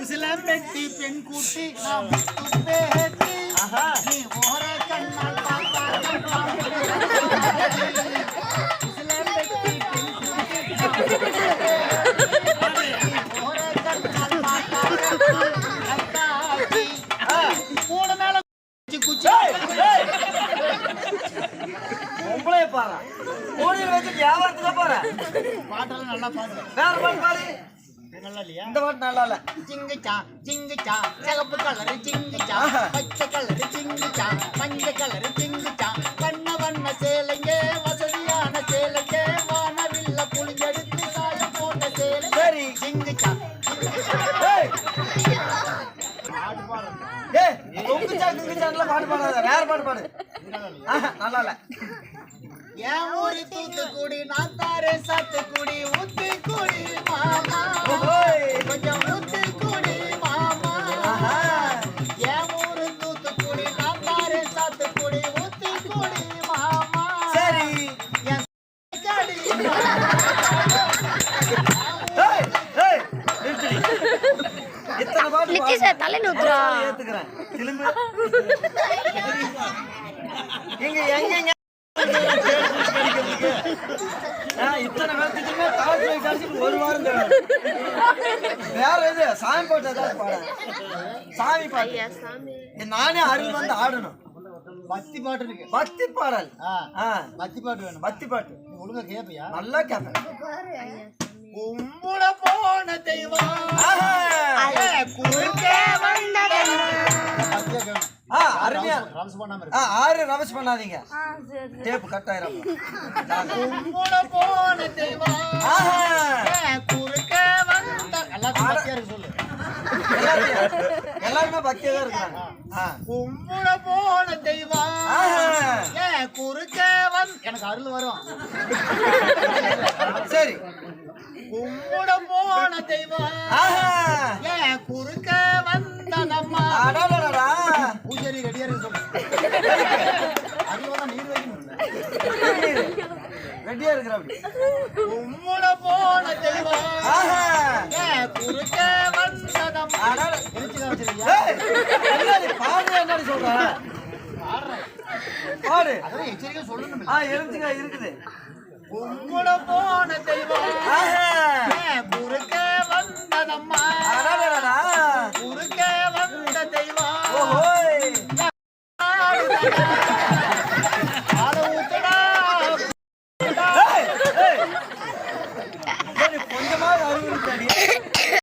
உசிலம்பெட்டி பெண் கூட்டி நாம் துப்பேத்தி. நீ ஓர கண்ணால் பெண் கூட்டி ஓர மேல குச்சி குச்சி பாரு வச்சு வியாபாரத்துக்கு போறேன் பாட்டெல்லாம் நல்லா பாடு வேற பாட்டு பாரு நல்லா இல்லையா? இந்த பாட்டு நல்லா இல்ல. ஜிங்குச்சா ஜிங்குச்சா சிகப்பு கலர் ஜிங்குச்சா பச்சை கலர் ஜிங்குச்சா மஞ்சள் கலர் ஜிங்குச்சா. வண்ண வண்ண சேலைங்க வசதியான சேலைங்க வானவில்ல புளிஞ்செடுத்து சாயம் போட்ட சேலை சரி. ஜிங்குச்சா. பாட்டு பாடாத. வேற பாட்டு பாடு. நல்லா இல்ல. என் ஊரு தூத்துக்குடி நான் தாரே சாத்துக்குடி ஊத்துக்குடி மாமா. லிக்கி சார் தலையில ஊத்துறா. ஏத்துக்கிறேன். திரும்ப எங்க எங்க இத்தனை பேர்த்துக்குமே லைட் அடிச்சுட்டு ஒரு வாரம். வேற எது? சாமி பாட்டு ஏதாவது பாட. சாமி பாட்டு. நானே அருள் வந்து ஆடணும். பக்தி பாட்டு இருக்கு. பக்தி பாடல். பக்தி பாட்டு வேணும். பக்தி பாட்டு. நீ ஒழுங்கா கேப்பியா? நல்லா கேட்பேன் கும்புட போன தெய்வம். ஆறு பண்ணாதீங்க. டேப் கட் ஆயிரும் வந்த எல்லாருமே பக்தியா தான் இருக்காங்க ஆ. கும்புட போன தெய்வம். குறுக்கே வந் எனக்கு அருள் வரும். சரி. கும்புட போன தெய்வம். குறுக்கே வந்தனம்மா ரெடியா இருக்கு. நீர் வைக்கணும். ரெடியா கும்புட போன தெய்வம். குறுக்கே வந்தனம்மா அடட. எழுச்சி காமிச்சிருக்கியா ஏய், என்னடி பாடு என்னடி சொல்ற? பாடு. எச்சரிக்கை சொல்லணும். ஆ எழுத்துக்க இருக்குது. கும்புட போன தெய்வம். கொஞ்சமாவது அறிவுறுத்தாடி